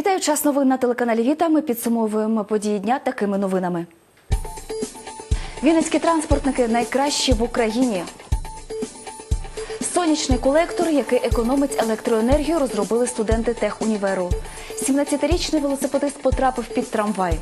Вітаю час новин на телеканалі Віта. Ми підсумовуємо події дня такими новинами. Вінницькі транспортники найкращі в Україні. Сонячний колектор, який економить електроенергію, розробили студенти техуніверу. 17-річний велосипедист потрапив під трамвай.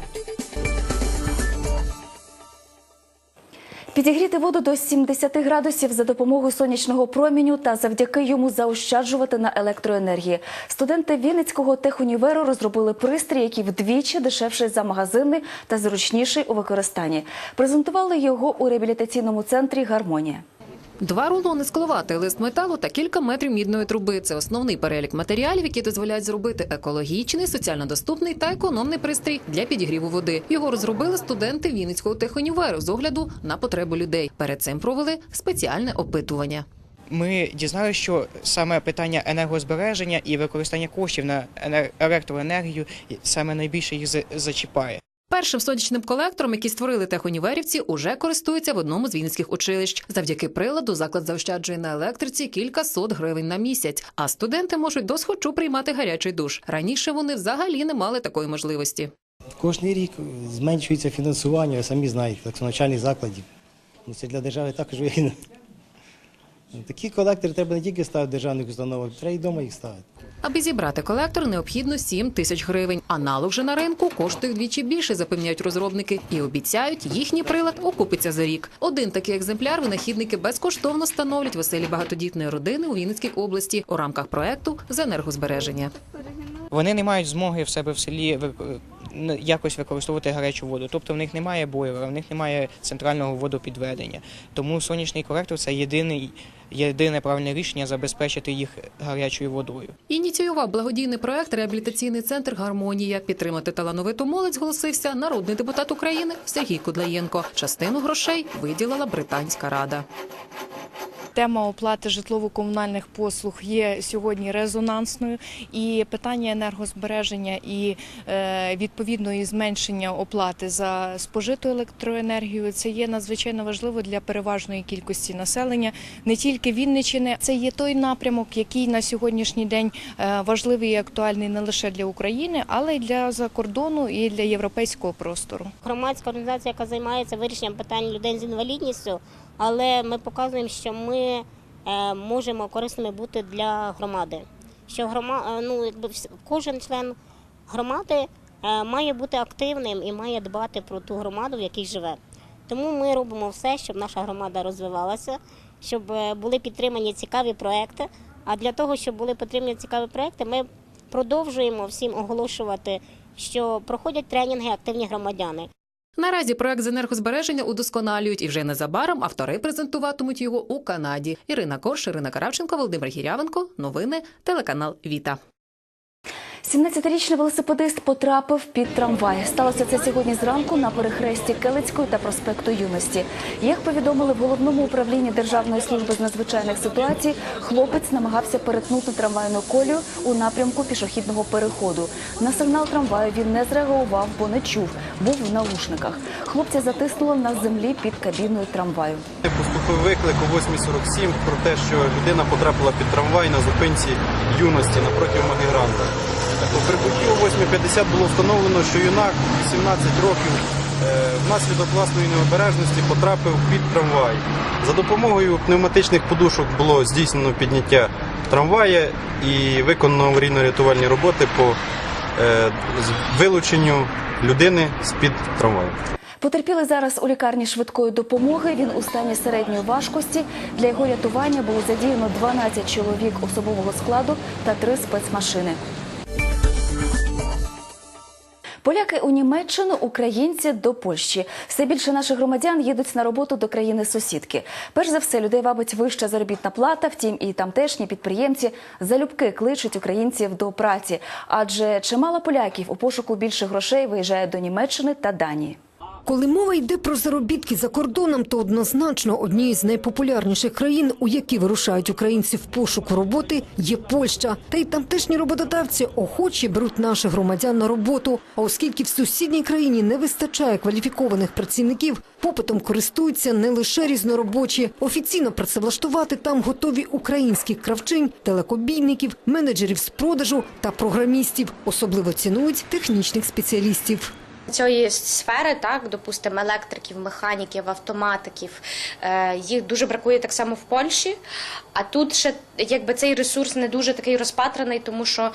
Підігріти воду до 70 градусів за допомогою сонячного проміню та завдяки йому заощаджувати на електроенергії. Студенти Вінницького техуніверу розробили пристрій, який вдвічі дешевший за магазини та зручніший у використанні. Презентували його у реабілітаційному центрі Гармонія. Два рулони скловати, лист металу та кілька метрів мідної труби. Це основний перелік матеріалів, які дозволяють зробити екологічний, соціально доступний та економний пристрій для підігріву води. Його розробили студенти Вінницького техуніверу з огляду на потреби людей. Перед цим провели спеціальне опитування. Ми дізналися, що саме питання енергозбереження і використання коштів на енер- електроенергію саме найбільше їх за- зачіпає. Першим сонячним колектором, який створили техуніверівці, уже користуються в одному з вінницьких училищ. Завдяки приладу заклад заощаджує на електриці кілька сот гривень на місяць. А студенти можуть досхочу приймати гарячий душ. Раніше вони взагалі не мали такої можливості. Кожний рік зменшується фінансування, самі знаєте, так навчальних закладів. Ну, це для держави також вигідно. Такі колектори треба не тільки ставити в державних установах, треба і вдома їх ставити. Аби зібрати колектор, необхідно 7 тисяч гривень. Аналог же на ринку коштує вдвічі більше, запевняють розробники, і обіцяють, їхній прилад окупиться за рік. Один такий екземпляр винахідники безкоштовно становлять в оселі багатодітної родини у Вінницькій області у рамках проекту з енергозбереження. Вони не мають змоги в себе в селі якось використовувати гарячу воду. Тобто в них немає бойлера, в них немає центрального водопідведення. Тому сонячний колектор це єдиний, єдине правильне рішення забезпечити їх гарячою водою. Ініціював благодійний проект реабілітаційний центр Гармонія. Підтримати талановиту молодь зголосився народний депутат України Сергій Кудлаєнко. Частину грошей виділила британська рада. Тема оплати житлово-комунальних послуг є сьогодні резонансною, і питання енергозбереження і е, відповідної зменшення оплати за спожиту електроенергію це є надзвичайно важливо для переважної кількості населення, не тільки Вінничини. Це є той напрямок, який на сьогоднішній день е, важливий і актуальний не лише для України, але й для закордону і для європейського простору. громадська організація, яка займається вирішенням питань людей з інвалідністю, але ми показуємо, що ми е, можемо корисними бути для громади. Що грома, е, ну, якби кожен член громади е, має бути активним і має дбати про ту громаду, в якій живе. Тому ми робимо все, щоб наша громада розвивалася, щоб були підтримані цікаві проекти. А для того, щоб були підтримані цікаві проекти, ми продовжуємо всім оголошувати, що проходять тренінги активні громадяни. Наразі проект з енергозбереження удосконалюють і вже незабаром автори презентуватимуть його у Канаді. Ірина Корш, Ірина Каравченко, Володимир Гірявенко. Новини телеканал Віта. 17-річний велосипедист потрапив під трамвай. Сталося це сьогодні зранку на перехресті Келицької та проспекту Юності. Як повідомили в головному управлінні Державної служби з надзвичайних ситуацій, хлопець намагався перетнути трамвайну колію у напрямку пішохідного переходу. На сигнал трамваю він не зреагував, бо не чув. Був в наушниках. Хлопця затиснуло на землі під кабіною трамваю. Поступив виклик о 8.47 про те, що людина потрапила під трамвай на зупинці юності напроти Магігранта. По прибутті о 8.50 було встановлено, що юнак 18 років е, внаслідок власної необережності потрапив під трамвай. За допомогою пневматичних подушок було здійснено підняття трамвая і виконано аварійно-рятувальні роботи по е, вилученню людини з-під трамваю. Потерпілий зараз у лікарні швидкої допомоги. Він у стані середньої важкості. Для його рятування було задіяно 12 чоловік особового складу та три спецмашини. Поляки у Німеччину, українці до Польщі. Все більше наших громадян їдуть на роботу до країни сусідки. Перш за все, людей вабить вища заробітна плата. Втім, і тамтешні підприємці залюбки кличуть українців до праці, адже чимало поляків у пошуку більше грошей виїжджає до Німеччини та Данії. Коли мова йде про заробітки за кордоном, то однозначно однією з найпопулярніших країн, у які вирушають українці в пошуку роботи, є Польща. Та й тамтешні роботодавці охоче беруть наших громадян на роботу. А оскільки в сусідній країні не вистачає кваліфікованих працівників, попитом користуються не лише різноробочі. Офіційно працевлаштувати там готові українських кравчинь, телекобійників, менеджерів з продажу та програмістів. Особливо цінують технічних спеціалістів. Цієї сфери, так, допустимо, електриків, механіків, автоматиків, е, їх дуже бракує так само в Польщі. А тут ще якби цей ресурс не дуже такий розпатраний, тому що е,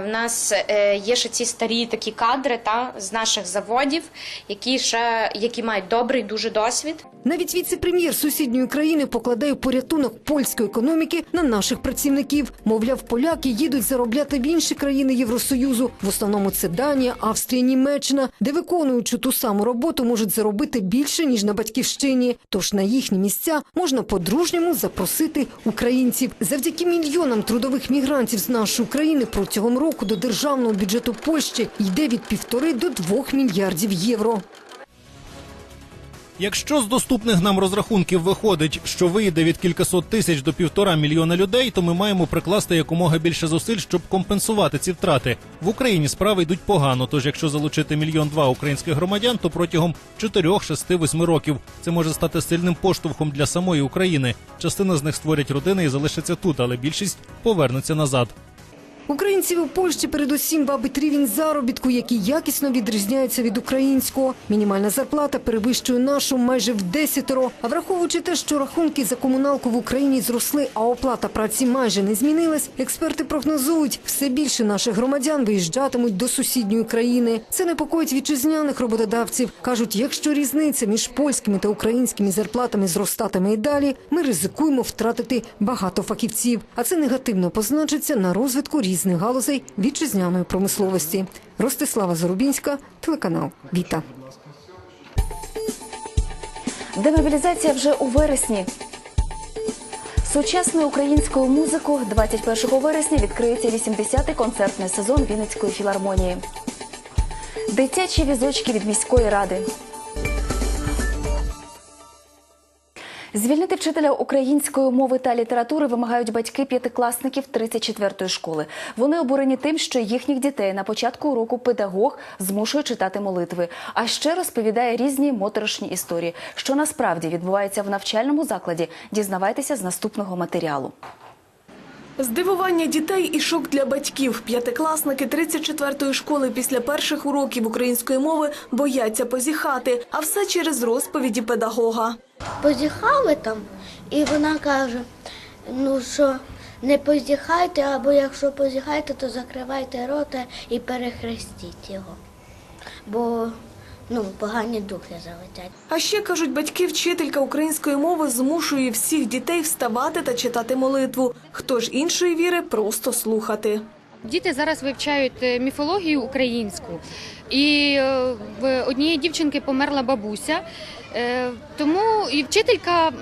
в нас е, є ще ці старі такі кадри та, з наших заводів, які ще які мають добрий дуже досвід. Навіть віце-прем'єр сусідньої країни покладає порятунок польської економіки на наших працівників. Мовляв, поляки їдуть заробляти в інші країни Євросоюзу. В основному це Данія, Австрія, Німеччина, де виконуючи ту саму роботу можуть заробити більше ніж на батьківщині. Тож на їхні місця можна по-дружньому запросити українців. Завдяки мільйонам трудових мігрантів з нашої країни протягом року до державного бюджету Польщі йде від півтори до двох мільярдів євро. Якщо з доступних нам розрахунків виходить, що вийде від кількасот тисяч до півтора мільйона людей, то ми маємо прикласти якомога більше зусиль, щоб компенсувати ці втрати. В Україні справи йдуть погано. Тож, якщо залучити мільйон два українських громадян, то протягом 4, 6, 8 років це може стати сильним поштовхом для самої України. Частина з них створять родини і залишиться тут, але більшість повернеться назад. Українців у Польщі передусім бабить рівень заробітку, який якісно відрізняється від українського. Мінімальна зарплата перевищує нашу майже в десятеро. А враховуючи те, що рахунки за комуналку в Україні зросли, а оплата праці майже не змінилась, експерти прогнозують, все більше наших громадян виїжджатимуть до сусідньої країни. Це непокоїть вітчизняних роботодавців. кажуть, якщо різниця між польськими та українськими зарплатами зростатиме і далі, ми ризикуємо втратити багато фахівців. А це негативно позначиться на розвитку різних галузей вітчизняної промисловості. Ростислава Зарубінська, телеканал Віта. Демобілізація вже у вересні. Сучасною українською музикою 21 вересня відкриється 80-й концертний сезон Вінницької філармонії. Дитячі візочки від міської ради. Звільнити вчителя української мови та літератури вимагають батьки п'ятикласників 34-ї школи. Вони обурені тим, що їхніх дітей на початку уроку педагог змушує читати молитви. А ще розповідає різні моторошні історії, що насправді відбувається в навчальному закладі. Дізнавайтеся з наступного матеріалу. Здивування дітей і шок для батьків. П'ятикласники 34-ї школи після перших уроків української мови бояться позіхати, а все через розповіді педагога. позіхали там, і вона каже, ну що не позіхайте, або якщо позіхаєте, то закривайте рота і перехрестіть його. Бо ну, погані духи залетять. А ще кажуть, батьки вчителька української мови змушує всіх дітей вставати та читати молитву. Хто ж іншої віри просто слухати. Діти зараз вивчають е, міфологію українську, і е, в однієї дівчинки померла бабуся. Е, Тому і вчителька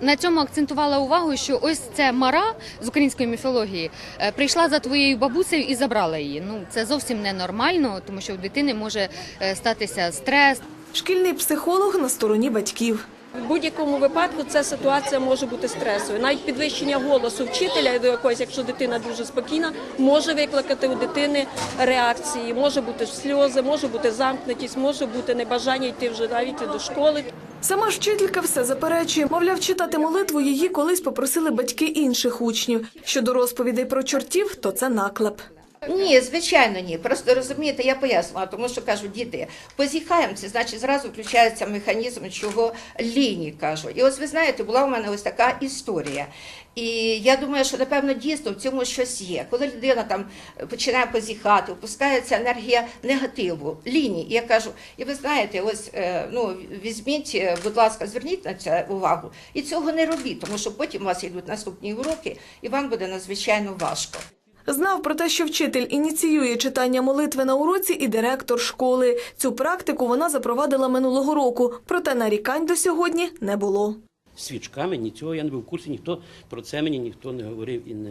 на цьому акцентувала увагу, що ось це мара з української міфології прийшла за твоєю бабусею і забрала її. Ну це зовсім ненормально, тому що у дитини може статися стрес, Шкільний психолог на стороні батьків. В будь-якому випадку ця ситуація може бути стресовою. Навіть підвищення голосу вчителя до якогось, якщо дитина дуже спокійна, може викликати у дитини реакції. Може бути сльози, може бути замкнутість, може бути небажання йти вже навіть до школи. Сама вчителька все заперечує. Мовляв, читати молитву її колись попросили батьки інших учнів. Щодо розповідей про чортів, то це наклеп. Ні, звичайно, ні. Просто розумієте, я пояснила, тому що кажуть, діти, позіхаємо, це значить зразу включається механізм, чого лінії кажу. І ось ви знаєте, була у мене ось така історія. І я думаю, що напевно дійсно в цьому щось є. Коли людина там починає позіхати, опускається енергія негативу, лінії. І я кажу, і ви знаєте, ось е, ну візьміть, е, будь ласка, зверніть на це увагу. І цього не робіть, тому що потім у вас йдуть наступні уроки, і вам буде надзвичайно важко. Знав про те, що вчитель ініціює читання молитви на уроці і директор школи. Цю практику вона запровадила минулого року, проте нарікань до сьогодні не було. свічками, нічого я не був в курсі, ніхто про це мені ніхто не говорив і не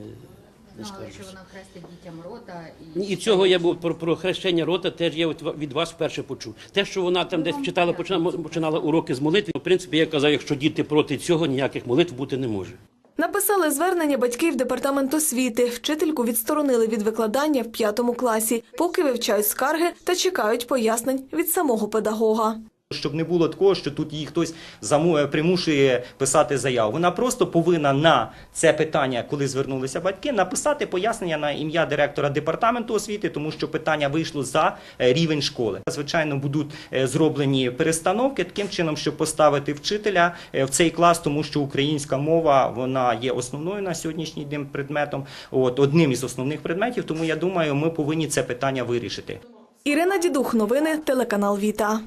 не скаржуся. вона хрестить дітям рота і І цього я був про, про хрещення рота, теж я від вас вперше почув. Те, що вона там десь читала, починала, починала уроки з молитви. В принципі, я казав, якщо діти проти цього, ніяких молитв бути не може. Написали звернення батьків департамент освіти. Вчительку відсторонили від викладання в п'ятому класі, поки вивчають скарги та чекають пояснень від самого педагога. Щоб не було такого, що тут її хтось заму- примушує писати заяву. Вона просто повинна на це питання, коли звернулися батьки, написати пояснення на ім'я директора департаменту освіти, тому що питання вийшло за е, рівень школи. Звичайно, будуть е, зроблені перестановки таким чином, щоб поставити вчителя е, в цей клас, тому що українська мова вона є основною на сьогоднішній день предметом, от одним із основних предметів. Тому я думаю, ми повинні це питання вирішити. Ірина Дідух, новини, телеканал Віта.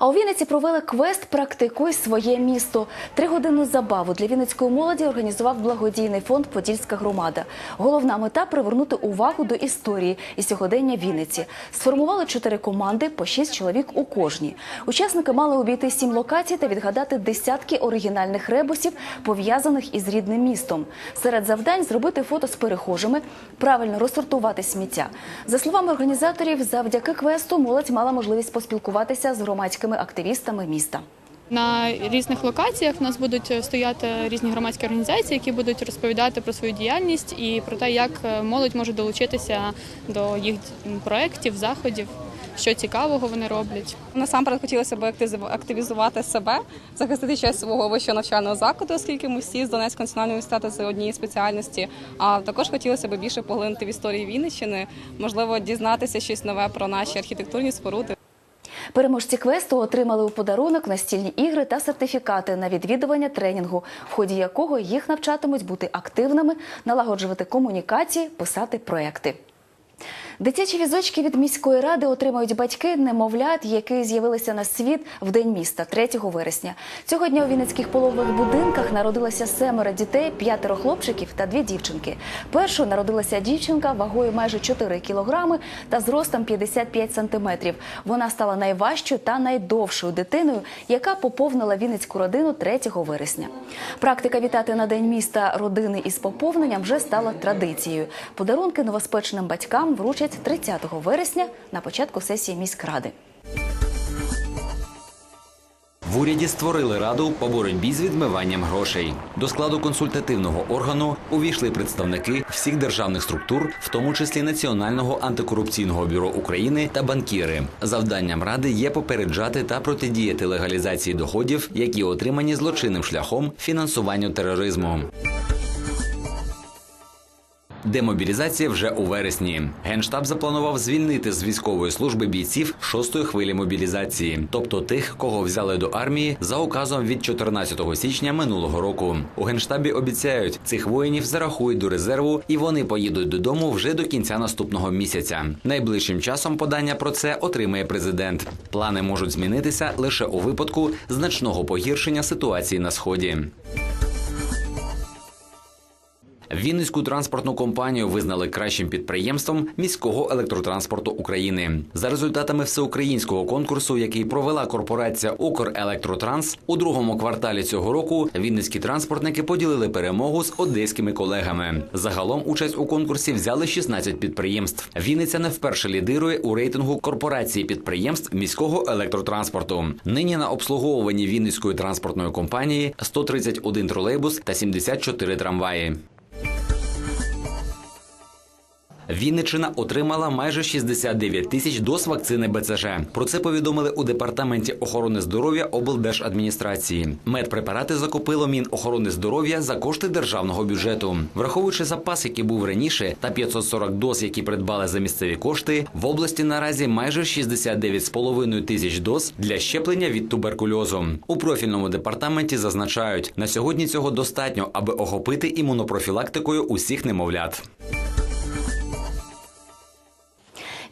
А у Вінниці провели квест Практикуй своє місто. Тригодинну забаву для вінницької молоді організував благодійний фонд Подільська громада. Головна мета привернути увагу до історії і сьогодення Вінниці. Сформували чотири команди по шість чоловік у кожній. Учасники мали обійти сім локацій та відгадати десятки оригінальних ребусів, пов'язаних із рідним містом. Серед завдань зробити фото з перехожими, правильно розсортувати сміття. За словами організаторів, завдяки квесту молодь мала можливість поспілкуватися з громадськими активістами міста. На різних локаціях в нас будуть стояти різні громадські організації, які будуть розповідати про свою діяльність і про те, як молодь може долучитися до їх проєктів, заходів, що цікавого вони роблять. Насамперед хотілося б активізувати себе, захистити честь свого вищого навчального закладу, оскільки ми всі з Донецького національного університету з однієї спеціальності. А також хотілося б більше поглинути в історії Вінниччини, можливо, дізнатися щось нове про наші архітектурні споруди. Переможці квесту отримали у подарунок настільні ігри та сертифікати на відвідування тренінгу, в ході якого їх навчатимуть бути активними, налагоджувати комунікації, писати проекти. Дитячі візочки від міської ради отримають батьки немовлят, які з'явилися на світ в день міста 3 вересня. Цього дня у вінницьких пологових будинках народилося семеро дітей, п'ятеро хлопчиків та дві дівчинки. Першою народилася дівчинка вагою майже 4 кілограми та зростом 55 сантиметрів. Вона стала найважчою та найдовшою дитиною, яка поповнила вінницьку родину 3 вересня. Практика вітати на день міста родини із поповненням вже стала традицією. Подарунки новоспеченим батькам вручать 30 вересня на початку сесії міськради. В уряді створили раду по боротьбі з відмиванням грошей. До складу консультативного органу увійшли представники всіх державних структур, в тому числі Національного антикорупційного бюро України та банкіри. Завданням ради є попереджати та протидіяти легалізації доходів, які отримані злочинним шляхом фінансуванню тероризму. Демобілізація вже у вересні. Генштаб запланував звільнити з військової служби бійців шостої хвилі мобілізації, тобто тих, кого взяли до армії за указом від 14 січня минулого року. У генштабі обіцяють, цих воїнів зарахують до резерву, і вони поїдуть додому вже до кінця наступного місяця. Найближчим часом подання про це отримає президент. Плани можуть змінитися лише у випадку значного погіршення ситуації на сході. Вінницьку транспортну компанію визнали кращим підприємством міського електротранспорту України. За результатами всеукраїнського конкурсу, який провела корпорація Укрелектротранс, у другому кварталі цього року вінницькі транспортники поділили перемогу з одеськими колегами. Загалом участь у конкурсі взяли 16 підприємств. Вінниця не вперше лідирує у рейтингу корпорації підприємств міського електротранспорту. Нині на обслуговуванні Вінницької транспортної компанії 131 тролейбус та 74 трамваї. Вінниччина отримала майже 69 тисяч доз вакцини БЦЖ. Про це повідомили у департаменті охорони здоров'я облдержадміністрації. Медпрепарати закупило Мінохорони здоров'я за кошти державного бюджету, враховуючи запас, який був раніше, та 540 доз, які придбали за місцеві кошти. В області наразі майже 69,5 тисяч доз для щеплення від туберкульозу. У профільному департаменті зазначають, на сьогодні цього достатньо, аби охопити імунопрофілактикою усіх немовлят.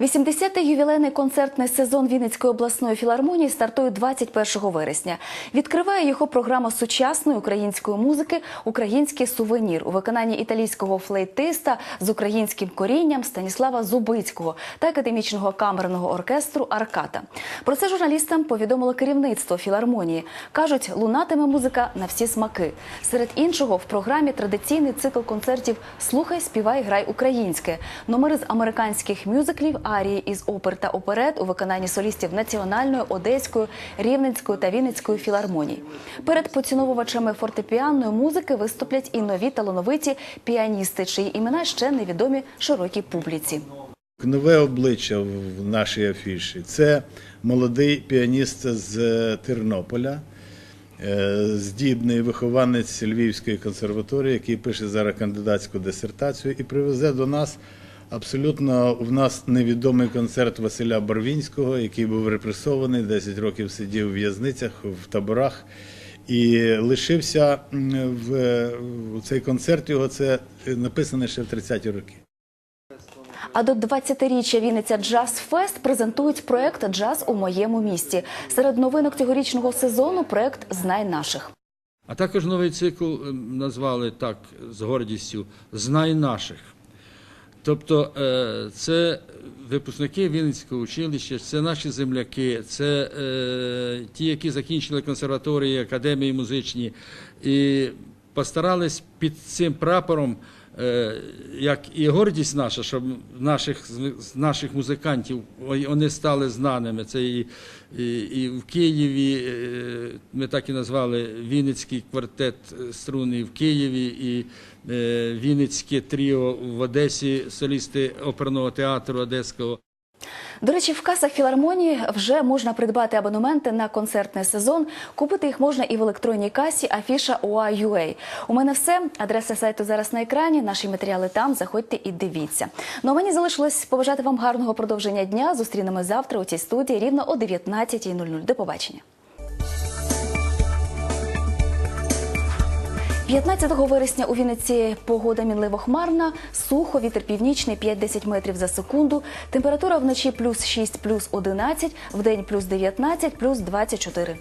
80-й ювілейний концертний сезон Вінницької обласної філармонії стартує 21 вересня. Відкриває його програма сучасної української музики Український сувенір у виконанні італійського флейтиста з українським корінням Станіслава Зубицького та академічного камерного оркестру Арката. Про це журналістам повідомило керівництво філармонії. кажуть, лунатиме музика на всі смаки. Серед іншого в програмі традиційний цикл концертів Слухай, співай, грай українське. Номери з американських мюзиклів, арії із опер та оперет у виконанні солістів Національної, Одеської, Рівненської та Вінницької філармоній. Перед поціновувачами фортепіанної музики виступлять і нові талановиті піаністи, чиї імена ще невідомі широкій публіці. Нове обличчя в нашій афіші це молодий піаніст з е, Тернополя, е, здібний вихованець Львівської консерваторії, який пише зараз кандидатську дисертацію і привезе до нас абсолютно в нас невідомий концерт Василя Барвінського, який був репресований, 10 років сидів в в'язницях, в таборах. І лишився в, цей концерт його це написане ще в 30-ті роки. А до 20-річчя Вінниця Джаз Фест презентують проект Джаз у моєму місті. Серед новинок цьогорічного сезону проект Знай наших. А також новий цикл е, назвали так з гордістю Знай наших. Тобто е, це випускники Вінницького училища, це наші земляки, це е, ті, які закінчили консерваторії, академії музичні, і постарались під цим прапором, як і гордість наша, щоб наших, наших музикантів вони стали знаними. Це і, і, і в Києві, е, ми так і назвали Вінницький квартет струни в Києві, і е, Вінницьке тріо в Одесі, солісти оперного театру Одеського. До речі, в касах філармонії вже можна придбати абонементи на концертний сезон. Купити їх можна і в електронній касі Афіша UA. У мене все. Адреса сайту зараз на екрані. Наші матеріали там. Заходьте і дивіться. Ну а мені залишилось побажати вам гарного продовження дня. Зустрінемось завтра у цій студії рівно о 19.00. До побачення. 15 вересня у Вінниці погода мінливо хмарна, сухо, вітер північний 5-10 метрів за секунду. Температура вночі плюс 6, плюс 11, день плюс 19, плюс 24.